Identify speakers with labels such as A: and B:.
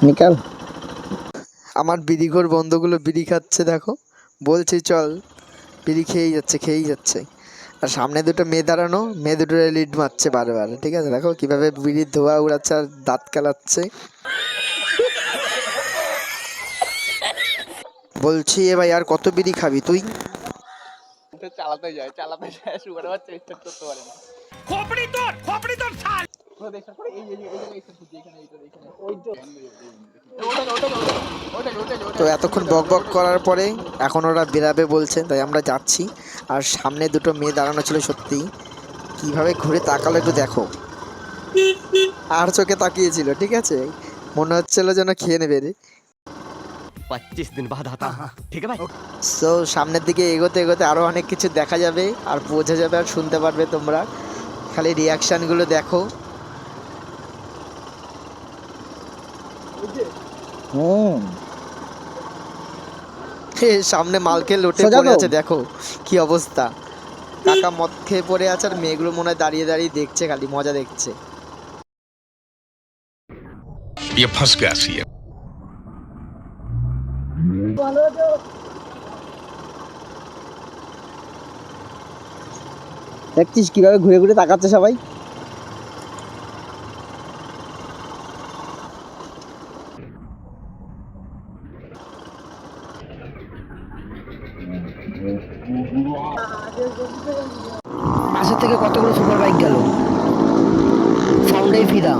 A: নিকাল
B: আমার বিড়িঘর বন্ধুগুলো বিড়ি খাচ্ছে দেখো বলছি চল বিড়ি খেয়েই যাচ্ছে খেয়েই যাচ্ছে আর সামনে দুটো মেয়ে দাঁড়ানো মেয়ে দুটো লিড মারছে বারবার ঠিক আছে দেখো কীভাবে বিড়ির ধোয়া উড়াচ্ছে আর দাঁত কালাচ্ছে বলছি এ ভাই আর কত বিড়ি খাবি তুই
A: চালাতে যায় চালাতে যায় সুগার বাচ্চা করতে পারে না দেখার পরে এই যে এই যে এই তো
B: এতক্ষণ বক বক করার পরে এখন ওরা বেরাবে বলছে তাই আমরা যাচ্ছি। আর সামনে দুটো মেয়ে দাঁড়ানো ছিল সত্যি। কীভাবে ঘুরে তাকালো একটু দেখো। আর চোখে তাকিয়েছিল ঠিক আছে? মনে হচ্ছিল যেন খেয়ে নেবে রে।
C: পঁচিশ দিন বাদ ঠিক আছে
B: সো সামনের দিকে এগোতে এগোতে আরও অনেক কিছু দেখা যাবে আর বোঝা যাবে আর শুনতে পারবে তোমরা। খালি রিয়াকশানগুলো দেখো।
A: হুম
B: এ, সামনে মালকে লোটে
A: সোজা
B: পড়ে
A: তো?
B: আছে দেখো কি অবস্থা কাকা মদ খেয়ে পড়ে আছে আর মেয়েগুলো মনে হয় দাঁড়িয়ে দাঁড়িয়ে দেখছে খালি মজা দেখছে
D: ये फंस गया सी
A: দেখছিস কিভাবে ঘুরে ঘুরে তাকাচ্ছে সবাই পাশের থেকে কতগুলো সুপার বাইক গেল সাউন্ডেই ফিদা।